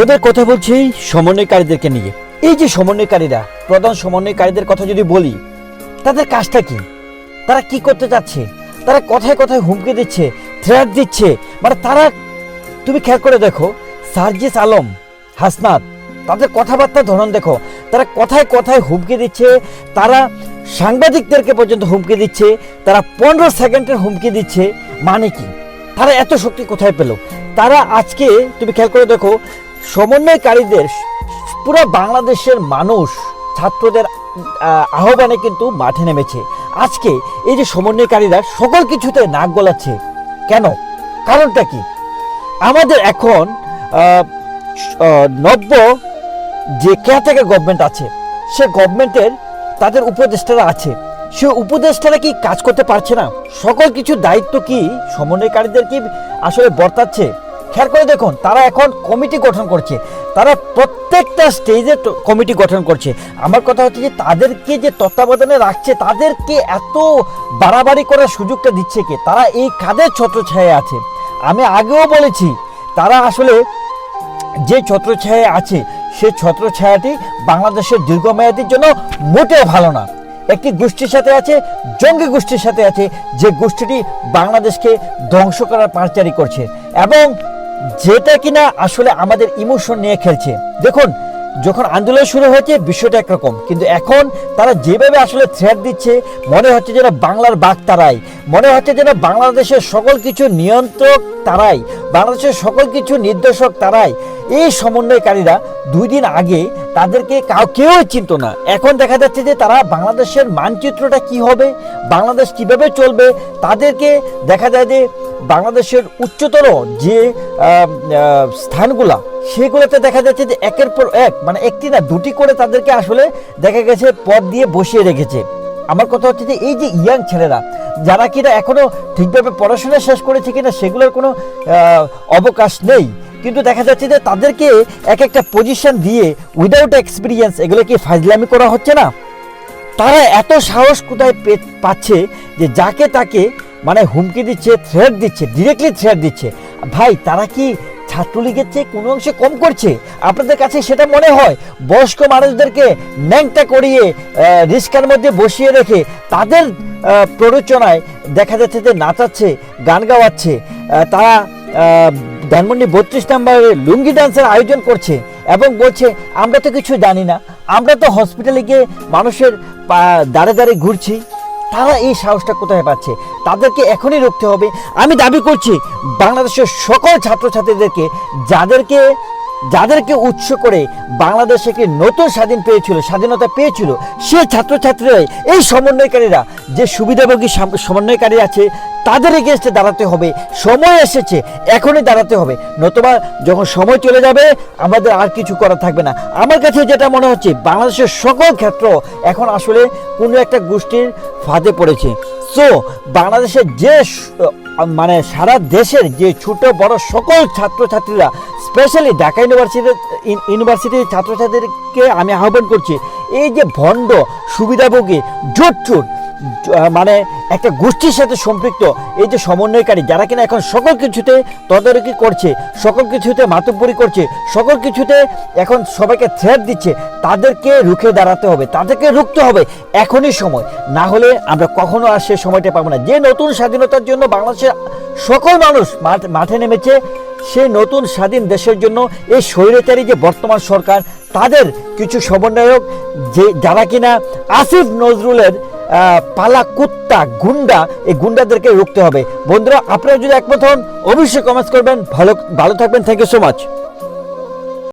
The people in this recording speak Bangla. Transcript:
ওদের কথা বলছি সমন্বয়কারীদেরকে নিয়ে। এই যে সমন্বয়কারীরা, প্রধান সমন্বয়কারীদের কথা যদি বলি, তাদের কাজটা কি? তারা কি করতে চাচ্ছে? তারা কথায় কথায় হুমকি দিচ্ছে থ্রেট দিচ্ছে মানে তারা, তুমি খেয়াল করে দেখো, সার্জিস আলম, হাসনাত, তাদের কথাবার্তার ধরন দেখো, তারা কথায় কথায় হুমকি দিচ্ছে, তারা সাংবাদিকদেরকে পর্যন্ত হুমকি দিচ্ছে, তারা পনেরো সেকেন্ডের হুমকি দিচ্ছে মানে কি? তারা এত শক্তি কোথায় পেল? তারা আজকে, তুমি খেয়াল করে দেখো সমন্বয়কারীদের পুরো বাংলাদেশের মানুষ ছাত্রদের আহ, আহ্বানে কিন্তু মাঠে নেমেছে। আজকে এই যে সমন্বয়কারীরা সকল কিছুতে নাক গলাচ্ছে কেন? কারণটা কি? আমাদের এখন নব্য যে কেয়ারটেকার গভর্নমেন্ট আছে সে গভর্নমেন্টের তাদের উপদেষ্টারা আছে। সে উপদেষ্টারা কি কাজ করতে পারছে না? সকল কিছু দায়িত্ব কি সমন্বয়কারীদের কি আসলে বর্তাচ্ছে? খেয়াল করে দেখুন, তারা এখন কমিটি গঠন করছে। তারা প্রত্যেকটা স্টেজে কমিটি গঠন করছে। আমার কথা হচ্ছে যে, তাদেরকে যে তত্ত্বাবধানে রাখছে, তাদেরকে এত বাড়াবাড়ি করার সুযোগটা দিচ্ছে কে? তারা এই কাদের ছত্রছায়া আছে? আমি আগেও বলেছি, তারা আসলে যে ছত্রছায়া আছে সেই ছত্রছায়াটি বাংলাদেশের দীর্ঘমেয়াদীর জন্য মোটেও ভালো না। একটি গোষ্ঠীর সাথে আছে, জঙ্গি গোষ্ঠীর সাথে আছে, যে গোষ্ঠীটি বাংলাদেশকে ধ্বংস করার পাঁচারি করছে। এবং যেটা কিনা আসলে আমাদের ইমোশন নিয়ে খেলছে। দেখুন, যখন আন্দোলন শুরু হয়েছে, বিষয়টা একরকম। কিন্তু এখন তারা যেভাবে আসলে থ্রেট দিচ্ছে, মনে হচ্ছে যেন বাংলার বাঘ তারাই। মনে হচ্ছে যেন বাংলাদেশের সকল কিছু নিয়ন্ত্রক তারাই। বাংলাদেশের সকল কিছু নির্দেশক তারাই। এই সমন্বয়কারীরা দুই দিন আগে তাদেরকে কাউ কেউ চিনত না। এখন দেখা যাচ্ছে যে তারা বাংলাদেশের মানচিত্রটা কি হবে, বাংলাদেশ কীভাবে চলবে, তাদেরকে দেখা যায় যে বাংলাদেশের উচ্চতর যে স্থানগুলা, সেগুলোতে দেখা যাচ্ছে যে একের পর এক মানে একটি না দুটি করে তাদেরকে আসলে দেখা গেছে পদ দিয়ে বসিয়ে রেখেছে। আমার কথা হচ্ছে যে এই যে ইয়াং ছেলেরা, যারা কিনা এখনও ঠিকভাবে পড়াশোনা শেষ করেছে কিনা সেগুলোর কোনো অবকাশ নেই। কিন্তু দেখা যাচ্ছে যে তাদেরকে এক একটা পজিশন দিয়ে উইদাউট এক্সপিরিয়েন্স এগুলো কি ফাজলামি করা হচ্ছে না? তারা এত সাহস কোথায় পাচ্ছে যে যাকে তাকে মানে হুমকি দিচ্ছে থ্রেট দিচ্ছে ডিরেক্টলি থ্রেট দিচ্ছে। ভাই, তারা কি ছাত্রলীগের চেয়ে কোনো অংশে কম করছে? আপনাদের কাছে সেটা মনে হয়? বয়স্ক মানুষদেরকে ন্যাংটা করিয়ে রিস্কার মধ্যে বসিয়ে রেখে তাদের প্ররোচনায় দেখা যাচ্ছে যে নাচাচ্ছে, গান গাওয়াচ্ছে তারা ধানমন্ডি বত্রিশ নম্বরে লুঙ্গি ডান্সের আয়োজন করছে এবং বলছে, আমরা তো কিছু জানি না। আমরা তো হসপিটালে গিয়ে মানুষের দাঁড়ে দাঁড়ে ঘুরছি। তারা এই সাহসটা কোথায় পাচ্ছে? তাদেরকে এখনই রুখতে হবে। আমি দাবি করছি, বাংলাদেশের সকল ছাত্রছাত্রীদেরকে, যাদেরকে যাদেরকে উৎস করে বাংলাদেশ একটি নতুন স্বাধীন পেয়েছিল, স্বাধীনতা পেয়েছিল, সে ছাত্রছাত্রীরাই এই সমন্বয়কারীরা, যে সুবিধাভোগী সমন্বয়কারী আছে তাদের এগেনস্টে দাঁড়াতে হবে। সময় এসেছে, এখনই দাঁড়াতে হবে। নতুবা যখন সময় চলে যাবে, আমাদের আর কিছু করা থাকবে না। আমার কাছে যেটা মনে হচ্ছে, বাংলাদেশের সকল ক্ষেত্র এখন আসলে কোনো একটা গোষ্ঠীর ফাঁদে পড়েছে। সো বাংলাদেশের যে মানে সারা দেশের যে ছোট বড় সকল ছাত্রছাত্রীরা স্পেশালি ঢাকা ইউনিভার্সিটি ইউনিভার্সিটির ছাত্রছাত্রীদেরকে আমি আহ্বান করছি, এই যে ভণ্ড, সুবিধাভোগী জোটচুট মানে একটা গোষ্ঠীর সাথে সম্পৃক্ত, এই যে সমন্বয়কারী, যারা কিনা এখন সকল কিছুতে তদারকি করছে, সকল কিছুতে মাতব্বরি করছে, সকল কিছুতে এখন সবাইকে থ্রেট দিচ্ছে, তাদেরকে রুখে দাঁড়াতে হবে, তাদেরকে রুখতে হবে এখনই সময়। না হলে আমরা কখনো আর সে সময়টা পাবো না। যে নতুন স্বাধীনতার জন্য বাংলাদেশের সকল মানুষ মাঠে নেমেছে সেই নতুন স্বাধীন দেশের জন্য এই স্বৈরাচারী যে বর্তমান সরকার, তাদের কিছু সমন্বয়ক যে যারা কিনা আসিফ নজরুলের পালা কুত্তা গুন্ডা, এই গুন্ডাদেরকে রুখতে হবে। বন্ধুরা, আপনারা যদি একমত হন, অবশ্যই কমেন্টস করবেন। ভালো ভালো থাকবেন। Thank you so much